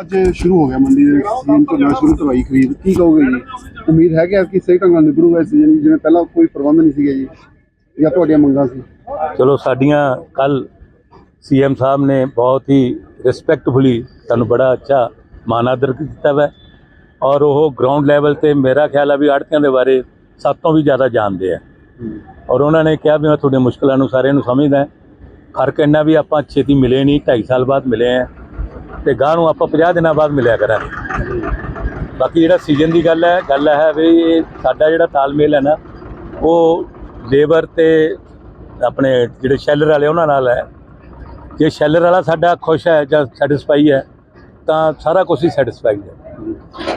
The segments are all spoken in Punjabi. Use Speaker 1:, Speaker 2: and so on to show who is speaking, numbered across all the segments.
Speaker 1: ਅੱਜ ਸ਼ੁਰੂ ਹੋ ਗਿਆ ਮੰਡੀ ਦੇ ਸੀਜ਼ਨ ਝੋਨਾ ਸ਼ੁਰੂ ਕਰਵਾਈ ਖਰੀਦ। ਕੀ ਕਹੋਗੇ ਜੀ? ਉਮੀਦ ਹੈ ਕਿ ਸਹੀ ਢੰਗ ਨਾਲ ਨਿਭੜੂਗਾ ਇਸ ਸੀਜ਼ਨ ਜਿਵੇਂ ਪਹਿਲਾਂ ਕੋਈ ਪ੍ਰਬੰਧ ਨਹੀਂ ਸੀਗਾ ਜੀ, ਜਾਂ ਤੁਹਾਡੀਆਂ ਮੰਗਾਂ ਸੀ?
Speaker 2: ਚਲੋ, ਸਾਡੀਆਂ ਕੱਲ ਸੀਐਮ ਸਾਹਿਬ ਨੇ ਬਹੁਤ ਹੀ ਰਿਸਪੈਕਟਫੁਲੀ ਸਾਨੂੰ ਬੜਾ ਅੱਛਾ ਮਾਨ ਆਦਰ ਕੀਤਾ ਵਾ। ਔਰ ਉਹ ਗਰਾਊਂਡ ਲੈਵਲ ਤੇ ਮੇਰਾ ਖਿਆਲ ਆ ਵੀ ਆੜਤੀਆਂ ਦੇ ਬਾਰੇ ਸਭ ਤੋਂ ਵੀ ਜ਼ਿਆਦਾ ਜਾਣਦੇ ਆ। ਔਰ ਉਹਨਾਂ ਨੇ ਕਿਹਾ ਵੀ ਮੈਂ ਤੁਹਾਡੀਆਂ ਮੁਸ਼ਕਲਾਂ ਨੂੰ ਸਾਰਿਆਂ ਨੂੰ ਸਮਝਦਾ। ਹਾਂ। ਫ਼ਰਕ ਇੰਨਾ ਵੀ ਆਪਾਂ ਛੇਤੀ ਮਿਲੇ ਨਹੀਂ 2.5 ਸਾਲ ਬਾਅਦ ਮਿਲੇ ਆ। ਤੇ ਗਾਂ ਨੂੰ ਆਪਾਂ 50 ਦਿਨਾਂ ਬਾਅਦ ਮਿਲਿਆ ਕਰਾਂਗੇ। ਬਾਕੀ ਜਿਹੜਾ ਸੀਜ਼ਨ ਦੀ ਗੱਲ ਹੈ ਗੱਲ ਹੈ ਵੀ ਸਾਡਾ ਜਿਹੜਾ ਤਾਲਮੇਲ ਹੈ ਨਾ ਉਹ ਲੇਬਰ ਤੇ ਆਪਣੇ ਜਿਹੜੇ ਸ਼ੈਲਰ ਵਾਲੇ ਉਹਨਾਂ ਨਾਲ ਹੈ। ਜੇ ਸ਼ੈਲਰ ਵਾਲਾ ਸਾਡਾ ਖੁਸ਼ ਹੈ ਜਾਂ ਸੈਟੀਸਫਾਈ ਹੈ ਤਾਂ ਸਾਰਾ ਕੁਝ ਹੀ ਸੈਟੀਸਫਾਈਡ ਹੈ।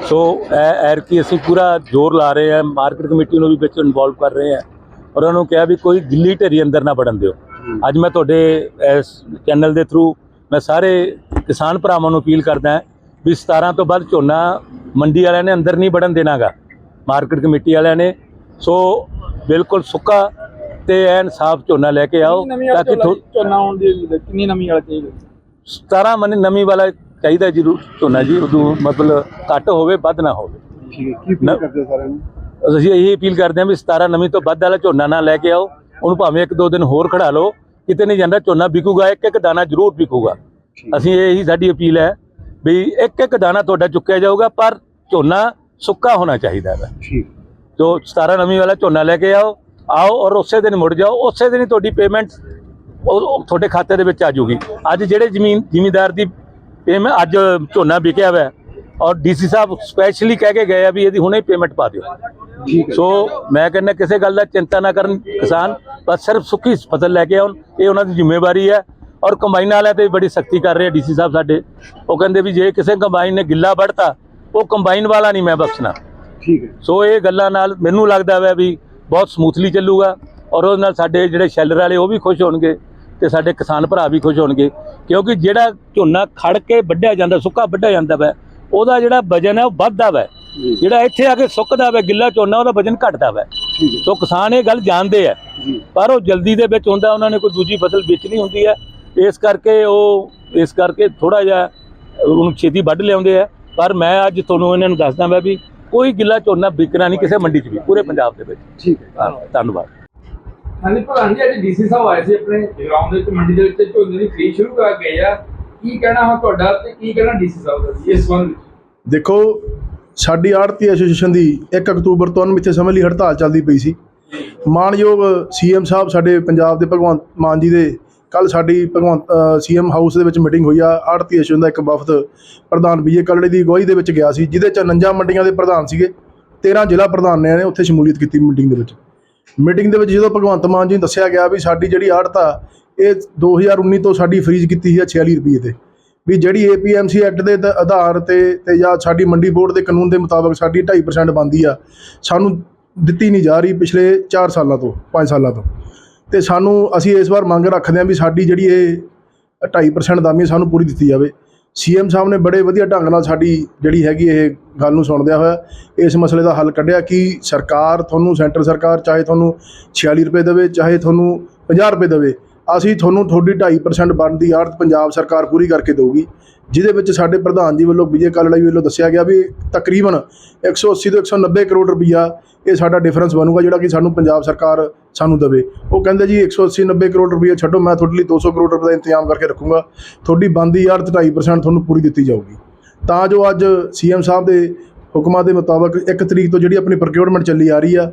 Speaker 2: ਸੋ ਐ ਐਰ ਕੀ ਅਸੀਂ ਪੂਰਾ ਜ਼ੋਰ ਲਾ ਰਹੇ ਹਾਂ ਮਾਰਕੀਟ ਕਮੇਟੀ ਨੂੰ ਵੀ ਵਿੱਚ ਇਨਵੋਲਵ ਕਰ ਰਹੇ ਹਾਂ ਔਰ ਉਹਨਾਂ ਨੂੰ ਕਿਹਾ ਵੀ ਕੋਈ ਗਿੱਲੀ ਢੇਰੀ ਅੰਦਰ ਨਾ ਵੜਨ ਦਿਓ। ਅੱਜ ਮੈਂ ਤੁਹਾਡੇ ਇਸ ਚੈਨਲ ਦੇ ਥਰੂ ਮੈਂ ਸਾਰੇ ਕਿਸਾਨ ਭਰਾਵਾਂ ਨੂੰ ਅਪੀਲ ਕਰਦਾ ਹਾਂ ਵੀ 17 ਤੋਂ ਬਾਅਦ ਝੋਨਾ ਮੰਡੀ ਵਾਲਿਆਂ ਨੇ ਅੰਦਰ ਨਹੀਂ ਵੜਨ ਦੇਣਾਗਾ ਮਾਰਕੀਟ ਕਮੇਟੀ ਵਾਲਿਆਂ ਨੇ। ਸੋ ਬਿਲਕੁਲ ਸੁੱਕਾ ਤੇ ਐਨ ਸਾਫ਼ ਝੋਨਾ ਲੈ ਕੇ ਆਓ ਤਾਂ ਕਿ
Speaker 3: ਝੋਨਾ ਆਉਣ ਦੀ। ਕਿੰਨੀ ਨਵੀਂ ਵਾਲਾ ਚਾਹੀਦਾ
Speaker 2: 17 ਮਨ ਨਵੀਂ ਵਾਲਾ ਚਾਹੀਦਾ ਜ਼ਰੂਰ ਝੋਨਾ ਜੀ ਉਦੋਂ ਮਤਲਬ ਘੱਟ ਹੋਵੇ ਵੱਧ ਨਾ ਹੋਵੇ।
Speaker 1: ਠੀਕ ਹੈ ਕੀ ਕਰਦੇ ਸਾਰਿਆਂ ਨੂੰ?
Speaker 2: ਅਸੀਂ ਇਹੀ ਅਪੀਲ ਕਰਦੇ ਹਾਂ ਵੀ 17 ਨਵੀਂ ਤੋਂ ਵੱਧ ਵਾਲਾ ਝੋਨਾ ਨਾ ਲੈ ਕੇ ਆਓ ਉਹਨੂੰ ਭਾਵੇਂ ਇੱਕ ਦੋ ਦਿਨ ਹੋਰ ਖੜਾ ਲਓ। ਕਿਤੇ ਨਹੀਂ ਜਾਂਦਾ ਝੋਨਾ ਵਿਕੂਗਾ ਇੱਕ ਇੱਕ ਦਾਣਾ ਜ਼ਰੂਰ ਵਿਕੂਗਾ। ਅਸੀਂ ਇਹੀ ਸਾਡੀ ਅਪੀਲ ਹੈ ਵੀ ਇੱਕ ਇੱਕ ਦਾਣਾ ਤੁਹਾਡਾ ਚੁੱਕਿਆ ਜਾਊਗਾ ਪਰ ਝੋਨਾ ਸੁੱਕਾ ਹੋਣਾ ਚਾਹੀਦਾ ਹੈ।
Speaker 1: ਠੀਕ।
Speaker 2: ਜੋ 17 ਨਵੀਂ ਵਾਲਾ ਝੋਨਾ ਲੈ ਕੇ ਆਓ ਆਓ ਔਰ ਉਸੇ ਦਿਨ ਮੁੜ ਜਾਓ ਉਸੇ ਦਿਨ ਹੀ ਤੁਹਾਡੀ ਪੇਮੈਂਟ ਉਹ ਤੁਹਾਡੇ ਖਾਤੇ ਦੇ ਵਿੱਚ ਆ ਜਾਊਗੀ। ਅੱਜ ਜਿਹੜੇ ਜ਼ਮੀਨ ਜ਼ਿਮੀਂਦਾਰ ਦੀ ਪੇਮੈਂਟ ਅੱਜ ਝੋਨਾ ਵਿਕਿਆ ਹੋਇਆ ਹੈ ਔਰ ਡੀਸੀ ਸਾਹਿਬ ਸਪੈਸ਼ਲੀ ਕਹਿ ਕੇ ਗਏ ਆ ਵੀ ਇਹਦੀ ਹੁਣੇ ਪੇਮੈਂਟ ਪਾ ਦਿਓ।
Speaker 1: ਹੈ।
Speaker 2: ਸੋ ਮੈਂ ਕਹਿੰਦਾ ਕਿਸੇ ਗੱਲ ਦਾ ਚਿੰਤਾ ਨਾ ਕਰਨ ਕਿਸਾਨ ਬਸ ਸਿਰਫ ਸੁੱਕੀ ਫਸਲ ਲੈ ਕੇ ਆਉਣ ਇਹ ਉਹਨਾਂ ਦੀ ਜ਼ਿੰਮੇਵਾਰੀ ਹੈ। ਔਰ ਕੰਬਾਈਨ ਵਾਲਿਆਂ ਤੇ ਬੜੀ ਸਖਤੀ ਕਰ ਰਹੇ ਡੀਸੀ ਸਾਹਿਬ ਸਾਡੇ। ਉਹ ਕਹਿੰਦੇ ਵੀ ਜੇ ਕਿਸੇ ਕੰਬਾਈਨ ਨੇ ਗਿੱਲਾ ਵੜਤਾ ਉਹ ਕੰਬਾਈਨ ਵਾਲਾ ਨਹੀਂ ਮੈਂ ਬਖਸ਼ਣਾ।
Speaker 1: ਠੀਕ ਹੈ।
Speaker 2: ਸੋ ਇਹ ਗੱਲਾਂ ਨਾਲ ਮੈਨੂੰ ਲੱਗਦਾ ਵਾ ਵੀ ਬਹੁਤ ਸਮੂਥਲੀ ਚੱਲੂਗਾ। ਔਰ ਉਹਦੇ ਨਾਲ ਸਾਡੇ ਜਿਹੜੇ ਸ਼ੈਲਰ ਵਾਲੇ ਉਹ ਵੀ ਖੁਸ਼ ਹੋਣਗੇ ਤੇ ਸਾਡੇ ਕਿਸਾਨ ਭਰਾ ਵੀ ਖੁਸ਼ ਹੋਣਗੇ। ਕਿਉਂਕਿ ਜਿਹੜਾ ਝੋਨਾ ਖੜ ਕੇ ਵੱਢਿਆ ਜਾਂਦਾ ਸੁੱਕਾ ਵੱਢਿਆ ਜਾਂਦਾ ਵਾ ਉਹਦਾ ਜਿਹੜਾ ਵਜਨ ਹੈ ਉਹ ਵੱਧਦਾ ਵਾ। ਜਿਹੜਾ ਇੱਥੇ ਆ ਕੇ ਸੁੱਕਦਾ ਵਾ ਗਿੱਲਾ ਝੋਨਾ ਉਹਦਾ ਵਜਨ ਘਟਦਾ ਵਾ। ਸੋ ਕਿਸਾਨ ਇਹ ਗੱਲ ਜਾਣਦੇ ਆ। ਪਰ ਉਹ ਜਲਦੀ ਦੇ ਵਿੱਚ ਹੁੰਦਾ ਉਹਨਾਂ ਨੇ ਕੋਈ ਦੂਜੀ ਫਸਲ ਵੇਚਣੀ ਹੁੰਦੀ ਹੈ। ਇਸ ਕਰਕੇ ਉਹ ਇਸ ਕਰਕੇ ਥੋੜਾ ਜਿਹਾ ਉਹਨੂੰ ਛੇਤੀ ਵੱਢ ਲਿਆਉਂਦੇ ਆ। ਪਰ ਮੈਂ ਅੱਜ ਤੁਹਾਨੂੰ ਇਹਨਾਂ ਨੂੰ ਦੱਸਦਾ ਮੈਂ ਵੀ ਕੋਈ ਗਿੱਲਾ ਝੋਨਾ ਵਿਕਣਾ ਨਹੀਂ ਕਿਸੇ ਮੰਡੀ 'ਚ ਵੀ ਪੂਰੇ ਪੰਜਾਬ ਦੇ ਵਿੱਚ।
Speaker 1: ਠੀਕ ਹੈ।
Speaker 2: ਹਾਂ, ਧੰਨਵਾਦ।
Speaker 3: ਹਾਂਜੀ ਪ੍ਰਧਾਨ ਜੀ ਅੱਜ ਡੀਸੀ ਸਾਹਿਬ ਆਏ ਸੀ ਆਪਣੇ ਗਰਾਊਂਡ ਦੇ ਵਿੱਚ ਮੰਡੀ ਦੇ ਵਿੱਚ ਝੋਨੇ ਦੀ ਖਰੀਦ ਸ਼ੁਰੂ ਕਰ ਗਏ ਆ। ਕੀ ਕਹਿਣਾ ਹੈ ਤੁਹਾਡਾ ਤੇ ਕੀ ਕਹਿਣਾ ਡੀਸੀ ਸਾਹਿਬ ਦਾ ਜੀ ਇਸ ਸੰਬੰਧ ਵਿੱਚ?
Speaker 4: ਦੇਖੋ, ਸਾਡੀ ਆੜਤੀ ਐਸੋਸੀਏਸ਼ਨ ਦੀ 1 ਅਕਤੂਬਰ ਤੋਂ ਅਣਮਿੱਥੇ ਸਮੇਂ ਲਈ ਹੜਤਾਲ ਚੱਲਦੀ ਪਈ ਸੀ। ਮਾਨਯੋਗ ਸੀਐਮ ਸਾਹਿਬ ਸਾਡੇ ਪੰਜਾਬ ਦੇ ਭਗਵੰਤ ਮਾਨ ਜੀ ਦੇ, ਕੱਲ ਸਾਡੀ ਭਗਵੰਤ ਸੀਐਮ ਹਾਊਸ ਦੇ ਵਿੱਚ ਮੀਟਿੰਗ ਹੋਈ ਆ। ਆੜਤੀ ਐਸੋਸੀਏਸ਼ਨ ਦਾ ਇੱਕ ਵਫਦ ਪ੍ਰਧਾਨ ਵਿਜੇ ਕਲੜੇ ਦੀ ਅਗਵਾਈ ਦੇ ਵਿੱਚ ਗਿਆ ਸੀ, ਜਿਹਦੇ ਚ 49 ਮੰਡੀਆਂ ਦੇ ਪ੍ਰਧਾਨ ਸੀਗੇ। 13 ਜ਼ਿਲ੍ਹਾ ਪ੍ਰਧਾਨ ਨੇ ਉੱਥੇ ਸ਼ਮੂਲੀਅਤ ਕੀਤੀ ਮੀਟਿੰਗ ਦੇ ਵਿੱਚ। ਮੀਟਿੰਗ ਦੇ ਵਿੱਚ ਜਦੋਂ ਭਗਵੰਤ ਮਾਨ ਜੀ ਨੂੰ ਦੱਸਿਆ ਗਿਆ ਵੀ ਸਾਡੀ ਜਿਹੜੀ ਆੜਤ ਆ ਇਹ 2019 ਤੋਂ ਸਾਡੀ ਫਰੀਜ਼ ਕੀਤੀ ਸੀ 46 ਰੁਪਏ ਤੇ। ਵੀ ਜਿਹੜੀ ਏਪੀਐਮਸੀ ਐਕਟ ਦੇ ਆਧਾਰ ਤੇ ਤੇ ਜਾਂ ਸਾਡੀ ਮੰਡੀ ਬੋਰਡ ਦੇ ਕਾਨੂੰਨ ਦੇ ਮੁਤਾਬਕ ਸਾਡੀ 2.5% ਬਣਦੀ ਆ, ਸਾਨੂੰ ਦਿੱਤੀ ਨਹੀਂ ਜਾ ਰਹੀ ਪਿਛਲੇ 4 ਸਾਲਾਂ ਤੋਂ 5 ਸਾਲਾਂ ਤੋਂ। ਤੇ ਸਾਨੂੰ ਅਸੀਂ ਇਸ ਵਾਰ ਮੰਗ ਰੱਖਦੇ ਹਾਂ ਵੀ ਸਾਡੀ ਜਿਹੜੀ ਇਹ 2.5% ਦਾਮੀ ਸਾਨੂੰ ਪੂਰੀ ਦਿੱਤੀ ਜਾਵੇ। ਸੀਐਮ ਸਾਹਿਬ ਨੇ ਬੜੇ ਵਧੀਆ ਢੰਗ ਨਾਲ ਸਾਡੀ ਜਿਹੜੀ ਹੈਗੀ ਇਹ ਗੱਲ ਨੂੰ ਸੁਣਦਿਆ ਹੋਇਆ ਇਸ ਮਸਲੇ ਦਾ ਹੱਲ ਕੱਢਿਆ ਕਿ ਸਰਕਾਰ ਤੁਹਾਨੂੰ, ਸੈਂਟਰ ਸਰਕਾਰ ਚਾਹੇ ਤੁਹਾਨੂੰ 46 ਰੁਪਏ ਦੇਵੇ, ਚਾਹੇ ਤੁਹਾਨੂੰ 50 ਰੁਪਏ ਦੇਵੇ ਅਸੀਂ ਤੁਹਾਨੂੰ ਤੁਹਾਡੀ 2.5% ਬਣਦੀ ਆੜਤ ਪੰਜਾਬ ਸਰਕਾਰ ਪੂਰੀ ਕਰਕੇ ਦੇਊਗੀ, ਜਿਹਦੇ ਵਿੱਚ ਸਾਡੇ ਪ੍ਰਧਾਨ ਜੀ ਵੱਲੋਂ ਵਿਜੇ ਕਾਲੜਾ ਜੀ ਵੱਲੋਂ ਦੱਸਿਆ ਗਿਆ ਵੀ ਤਕਰੀਬਨ 180 ਤੋਂ 190 ਕਰੋੜ ਰੁਪਈਆ ਇਹ ਸਾਡਾ ਡਿਫਰੈਂਸ ਬਣੂਗਾ ਜਿਹੜਾ ਕਿ ਸਾਨੂੰ ਪੰਜਾਬ ਸਰਕਾਰ ਸਾਨੂੰ ਦੇਵੇ। ਉਹ ਕਹਿੰਦੇ ਜੀ 180 90 ਕਰੋੜ ਰੁਪਈਆ ਛੱਡੋ, ਮੈਂ ਤੁਹਾਡੇ ਲਈ 200 ਕਰੋੜ ਰੁਪਏ ਦਾ ਇੰਤਜ਼ਾਮ ਕਰਕੇ ਰੱਖੂੰਗਾ। ਤੁਹਾਡੀ ਬਣਦੀ ਆੜਤ 2.5% ਤੁਹਾਨੂੰ ਪੂਰੀ ਦਿੱਤੀ ਜਾਊਗੀ। ਤਾਂ ਜੋ ਅੱਜ ਸੀਐਮ ਸਾਹਿਬ ਦੇ ਹੁਕਮਾਂ ਦੇ ਮੁਤਾਬਕ 1 ਤਰੀਕ ਤੋਂ ਜਿਹੜੀ ਆਪਣੀ ਪ੍ਰੋਕਿਉਰਮੈਂਟ ਚੱਲੀ ਆ ਰਹੀ ਆ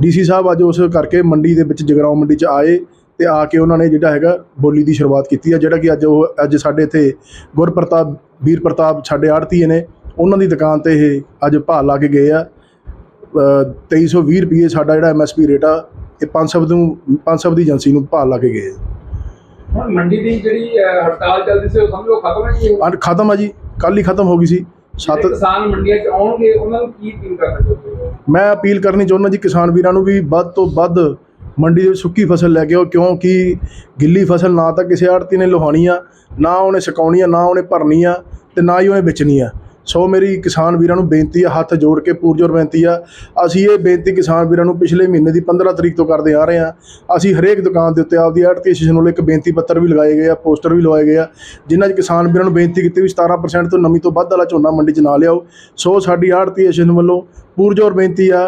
Speaker 4: ਡੀਸੀ ਸਾਹਿਬ ਅੱਜ ਉਸ ਕਰਕੇ ਮੰਡੀ ਦੇ ਵਿੱਚ ਜਗਰਾਉਂ ਮੰਡੀ 'ਚ ਆਏ। ਤੇ ਆ ਕੇ ਉਹਨਾਂ ਨੇ ਜਿਹੜਾ ਹੈਗਾ ਬੋਲੀ ਦੀ ਸ਼ੁਰੂਆਤ ਕੀਤੀ ਆ ਜਿਹੜਾ ਕਿ ਅੱਜ ਉਹ ਅੱਜ ਸਾਡੇ ਇੱਥੇ ਗੁਰਪ੍ਰਤਾਪ ਵੀਰ ਪ੍ਰਤਾਪ ਸਾਡੇ ਆੜਤੀਏ ਨੇ ਉਹਨਾਂ ਦੀ ਦੁਕਾਨ ਤੇ ਇਹ ਅੱਜ ਭਾਅ ਲਾ ਕੇ ਗਏ ਆ। ਅ, 2320 ਰੁਪਏ ਸਾਡਾ ਜਿਹੜਾ ਐਮਐਸਪੀ ਰੇਟ ਆ ਇਹ 500 ਨੂੰ 500 ਦੀ ਏਜੰਸੀ ਨੂੰ ਭਾਅ ਲਾ ਕੇ ਗਏ।
Speaker 3: ਹੁਣ ਮੰਡੀ ਦੀ ਜਿਹੜੀ ਹੜਤਾਲ ਚੱਲਦੀ ਸੀ ਉਹ ਸਮਝੋ ਖਤਮ ਹੈ ਜੀ?
Speaker 4: ਅੱਜ ਖਤਮ ਆ ਜੀ ਕੱਲ ਹੀ ਖਤਮ ਹੋ ਗਈ ਸੀ। ਸੱਤ
Speaker 3: ਕਿਸਾਨ ਮੰਡੀਆਂ 'ਚ ਆਉਣਗੇ ਉਹਨਾਂ ਨੂੰ ਕੀ ਅਪੀਲ ਕਰਨਾ ਚਾਹੁੰਦੇ ਹੋ?
Speaker 4: ਮੈਂ ਅਪੀਲ ਕਰਨੀ ਚਾਹੁੰਦਾ ਜੀ ਕਿਸਾਨ ਵੀਰਾਂ ਨੂੰ ਵੀ ਵੱਧ ਤੋਂ ਵੱਧ ਮੰਡੀ ਦੇ ਵਿੱਚ ਸੁੱਕੀ ਫਸਲ ਲੈ ਕੇ ਆਓ, ਕਿਉਂਕਿ ਗਿੱਲੀ ਫਸਲ ਨਾ ਤਾਂ ਕਿਸੇ ਆੜਤੀ ਨੇ ਲੁਹਾਉਣੀ ਆ, ਨਾ ਉਹਨੇ ਸੁਕਾਉਣੀ ਆ, ਨਾ ਉਹਨੇ ਭਰਨੀ ਆ ਤੇ ਨਾ ਹੀ ਉਹਨੇ ਵੇਚਣੀ ਆ। ਸੋ ਮੇਰੀ ਕਿਸਾਨ ਵੀਰਾਂ ਨੂੰ ਬੇਨਤੀ ਆ, ਹੱਥ ਜੋੜ ਕੇ ਪੂਰਜੋਰ ਬੇਨਤੀ ਆ, ਅਸੀਂ ਇਹ ਬੇਨਤੀ ਕਿਸਾਨ ਵੀਰਾਂ ਨੂੰ ਪਿਛਲੇ ਮਹੀਨੇ ਦੀ 15 ਤਰੀਕ ਤੋਂ ਕਰਦੇ ਆ ਰਹੇ ਆ। ਅਸੀਂ ਹਰੇਕ ਦੁਕਾਨ ਦੇ ਉੱਤੇ ਆਪਦੀ ਆੜਤੀ ਐਸੋਸੀਏਸ਼ਨ ਵੱਲੋਂ ਇੱਕ ਬੇਨਤੀ ਪੱਤਰ ਵੀ ਲਗਾਏ ਗਏ ਆ, ਪੋਸਟਰ ਵੀ ਲਵਾਏ ਗਏ ਆ, ਜਿਨ੍ਹਾਂ 'ਚ ਕਿਸਾਨ ਵੀਰਾਂ ਨੂੰ ਬੇਨਤੀ ਕੀਤੀ ਵੀ 17% ਤੋਂ ਨਵੀਂ ਤੋਂ ਵੱਧ ਵਾਲਾ ਝੋਨਾ ਮੰਡੀ 'ਚ ਨਾ ਲਿਆਓ। ਸੋ ਸਾਡੀ ਆੜਤੀ ਐਸੋਸੀਏਸ਼ਨ ਵੱਲੋਂ ਪੂਰਜੋਰ ਬੇਨਤੀ ਆ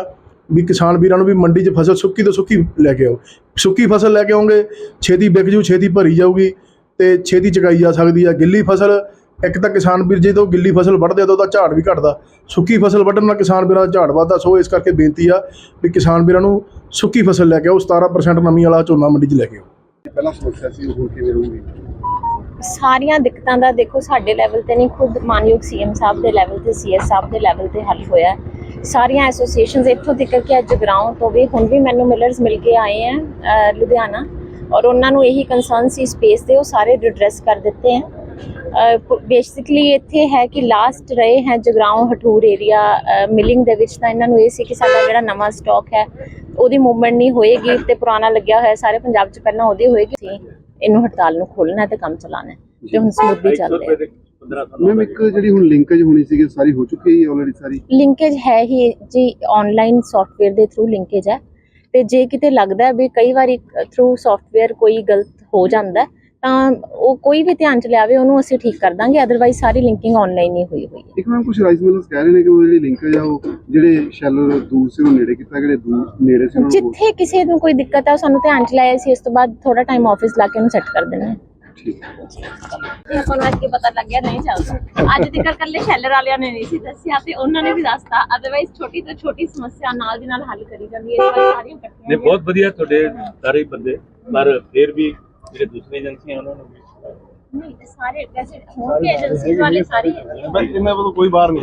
Speaker 4: ਵੀ ਕਿਸਾਨ ਵੀਰਾਂ ਨੂੰ ਵੀ ਮੰਡੀ 'ਚ ਫਸਲ ਸੁੱਕੀ ਤੋਂ ਸੁੱਕੀ ਲੈ ਕੇ ਆਓ। ਸੁੱਕੀ ਫਸਲ ਲੈ ਕੇ ਆਓਗੇ ਛੇਤੀ ਵਿਕ ਜੂ ਛੇਤੀ ਭਰੀ ਜਾਊਗੀ ਤੇ ਛੇਤੀ ਚੁਕਾਈ ਜਾ ਸਕਦੀ ਆ। ਗਿੱਲੀ ਫਸਲ ਇੱਕ ਤਾਂ ਕਿਸਾਨ ਵੀਰ ਜਦੋਂ ਗਿੱਲੀ ਫਸਲ ਵੱਢਦੇ ਆ ਤਾਂ ਉਹਦਾ ਝਾੜ ਵੀ ਘਟਦਾ। ਸੁੱਕੀ ਫਸਲ ਵੱਢਣ ਨਾਲ ਕਿਸਾਨ ਵੀਰਾਂ ਦਾ ਝਾੜ ਵੱਧਦਾ ਸੋ ਇਸ ਕਰਕੇ ਬੇਨਤੀ ਆ ਵੀ ਕਿਸਾਨ ਵੀਰਾਂ ਨੂੰ ਸੁੱਕੀ ਫਸਲ ਲੈ ਕੇ ਆਓ 17% ਨਮੀ ਵਾਲਾ ਝੋਨਾ ਮੰਡੀ 'ਚ ਲੈ ਕੇ ਆਓ।
Speaker 1: ਪਹਿਲਾਂ ਸਮੱਸਿਆ ਸੀ ਉਹ ਹੁਣ ਕਿਵੇਂ ਰਹੂਗੀ?
Speaker 5: ਸਾਰੀਆਂ ਦਿੱਕਤਾਂ ਦਾ ਦੇਖੋ ਸਾਡੇ ਲੈਵਲ ਤੇ ਨਹੀਂ ਖੁਦ ਮਾਨਯੋਗ ਸੀਐਮ ਸਾਹਿਬ ਦੇ ਲੈਵਲ ਤੇ ਸੀਐਸ ਸਾਹਿਬ ਦੇ ਲੈਵਲ ਤੇ ਹੱਲ ਹੋਇਆ। ਹੈ। ਸਾਰੀਆਂ ਐਸੋਸੀਏਸ਼ਨਸ ਇੱਥੋਂ ਤੱਕ ਕਿ ਅੱਜ ਜਗਰਾਉਂ ਤੋਂ ਵੀ ਹੁਣ ਵੀ ਮੈਨੂੰ ਮਿਲਰਸ ਮਿਲ ਕੇ ਆਏ ਅ, ਲੁਧਿਆਣਾ। ਔਰ ਉਹਨਾਂ ਨੂੰ ਇਹੀ ਕੰਸਰਨ ਸੀ ਸਪੇਸ ਦੇ ਉਹ ਸਾਰੇ ਰਿਡਰੈਸ ਕਰ ਦਿੱਤੇ ਹੈ ਬੇਸਿਕਲੀ ਇੱਥੇ ਹੈ ਕਿ ਲਾਸਟ ਰਹੇ ਹੈ ਜਗਰਾਉਂ ਹਟੂਰ ਏਰੀਆ ਮਿਲਿੰਗ ਦੇ ਵਿੱਚ ਤਾਂ ਇਹਨਾਂ ਨੂੰ ਇਹ ਸੀ ਕਿ ਸਾਡਾ ਜਿਹੜਾ ਨਵਾਂ ਸਟਾਕ ਹੈ ਉਹਦੀ ਮੂਵਮੈਂਟ ਨਹੀਂ ਹੋਏਗੀ ਤੇ ਪੁਰਾਣਾ ਲੱਗਿਆ ਹੋਇਆ ਸਾਰੇ ਪੰਜਾਬ 'ਚ ਪਹਿਲਾਂ ਉਹਦੀ ਹੋਏਗੀ। ਇਹਨੂੰ ਹੜਤਾਲ ਨੂੰ ਖੋਲਣਾ ਤੇ ਕੰਮ ਚਲਾਉਣਾ ਹੈ। ਤੇ ਹੁਣ ਸਮੂਥਲੀ ਚੱਲ ਰਿਹਾ
Speaker 1: ਮੈਮ ਇੱਕ ਜਿਹੜੀ ਹੁਣ ਲਿੰਕੇਜ ਹੋਣੀ ਸੀਗੀ ਸਾਰੀ ਹੋ ਚੁੱਕੀ ਹੈ ਆਲਰੇਡੀ ਸਾਰੀ?
Speaker 5: ਲਿੰਕੇਜ ਹੈ ਹੀ ਜੀ ਆਨਲਾਈਨ ਸੌਫਟਵੇਅਰ ਦੇ ਥਰੂ ਲਿੰਕੇਜ ਹੈ। ਤੇ ਜੇ ਕਿਤੇ ਲੱਗਦਾ ਹੈ ਵੀ ਕਈ ਵਾਰੀ ਥਰੂ ਸੌਫਟਵੇਅਰ ਕੋਈ ਗਲਤ ਹੋ ਜਾਂਦਾ ਤਾਂ ਉਹ ਕੋਈ ਵੀ ਧਿਆਨ ਚ ਲਿਆਵੇ ਉਹਨੂੰ ਅਸੀਂ ਠੀਕ ਕਰ ਦਾਂਗੇ। ਅਦਰਵਾਈਜ਼ ਸਾਰੀ ਲਿੰਕਿੰਗ ਆਨਲਾਈਨ ਹੀ ਹੋਈ ਹੋਈ ਹੈ।
Speaker 1: ਇੱਕ ਮੈਮ ਕੁਝ ਰਾਈਸ ਮਿਲਰਸ ਕਹਿ ਰਹੇ ਨੇ ਕਿ ਉਹ ਜਿਹੜੀ ਲਿੰਕੇਜ ਆ ਉਹ ਜਿਹੜੇ ਸ਼ੈਲਰ ਦੂਰ ਸੀ ਉਹ ਨੇੜੇ ਕੀਤਾ ਜਿਹੜੇ ਦੂਰ ਨੇੜੇ ਸੀ ਉਹਨਾਂ ਨੂੰ
Speaker 5: ਜਿੱਥੇ ਕਿਸੇ ਨੂੰ ਕੋਈ ਦਿੱਕਤ ਹੈ ਉਹ ਸਾਨੂੰ ਧਿਆਨ ਚ ਲਾਇਆ ਸੀ ਇਸ ਤੋਂ ਬਾਅਦ ਥੋੜਾ ਟਾਈਮ ਆਫਿਸ ਲਾ ਕੇ ਉਹਨੂੰ ਸੈੱਟ ਕਰ ਦੇਣਾ ਹੈ।
Speaker 1: ਠੀਕ
Speaker 5: ਆਪਾਂ ਨੂੰ ਅੱਜ ਕੀ ਪਤਾ ਲੱਗਿਆ ਨਹੀਂ ਚੱਲਦਾ। ਅੱਜ ਤੱਕ ਇਕੱਲੇ ਸ਼ੈਲਰ ਵਾਲਿਆਂ ਨੇ ਨਹੀਂ ਸੀ ਦੱਸਿਆ ਤੇ ਉਹਨਾਂ ਨੇ ਵੀ ਦੱਸਤਾ। ਅਦਰਵਾਈਜ਼ ਛੋਟੀ ਤੋਂ ਛੋਟੀ ਸਮੱਸਿਆ ਨਾਲ ਦੀ ਨਾਲ ਹੱਲ ਕਰੀ ਜਾਂਦੀ ਹੈ। ਸਾਰੀਆਂ ਇਕੱਠੀਆਂ
Speaker 2: ਨਹੀਂ ਬਹੁਤ ਵਧੀਆ ਤੁਹਾਡੇ ਸਾਰੇ ਬੰਦੇ ਪਰ ਫਿਰ ਵੀ ਜਿਹੜੇ ਦੂਸਰੀ ਏਜੰਸੀਆਂ ਉਹਨਾਂ ਨੂੰ
Speaker 5: ਨਹੀਂ ਸਾਰੇ ਵੈਸੇ ਹੋਣਗੇ ਏਜੰਸੀ ਵਾਲੇ ਸਾਰੇ। ਹੀ ਹੈ
Speaker 4: ਇਹਨਾਂ ਵੱਲੋਂ ਕੋਈ ਬਾਹਰ ਨਹੀਂ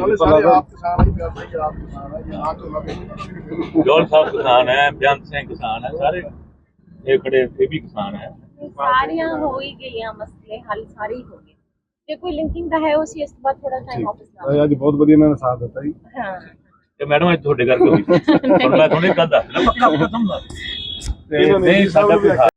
Speaker 2: ਜੋਲ ਸਾਹਿਬ ਕਿਸਾਨ ਹੈ ਬਿਆਨ ਸਿੰਘ ਕਿਸਾਨ ਹੈ ਸਾਰੇ ਇਹ ਖੜੇ ਇਹ ਵੀ ਕਿਸਾਨ ਹੈ।
Speaker 5: ਸਾਰੀਆਂ ਹੋ ਹੀ ਗਈਆਂ ਮਸਲੇ ਹੱਲ ਸਾਰੇ ਹੀ ਹੋ ਗਏ। ਜੇ ਕੋਈ ਲਿੰਕਿੰਗ ਦਾ ਹੈ ਉਹ ਸੀ ਇਸ ਤੋਂ ਬਾਅਦ ਥੋੜਾ ਟਾਈਮ ਆਫਿਸ ਲਾ
Speaker 4: ਅੱਜ ਬਹੁਤ ਵਧੀਆ ਇਹਨਾਂ ਨੇ ਸਾਥ ਦਿੱਤਾ ਜੀ।
Speaker 5: ਹਾਂ।
Speaker 2: ਤੇ ਮੈਡਮ ਅੱਜ ਤੁਹਾਡੇ ਕਰਕੇ ਹੋਈ ਹੁਣ ਮੈਂ ਤੁਹਾਨੂੰ ਇੱਕ ਗੱਲ ਪੱਕਾ ਖਤਮ ਦਾ ਤੇ ਨਹੀਂ ਸਾਡਾ ਕੋਈ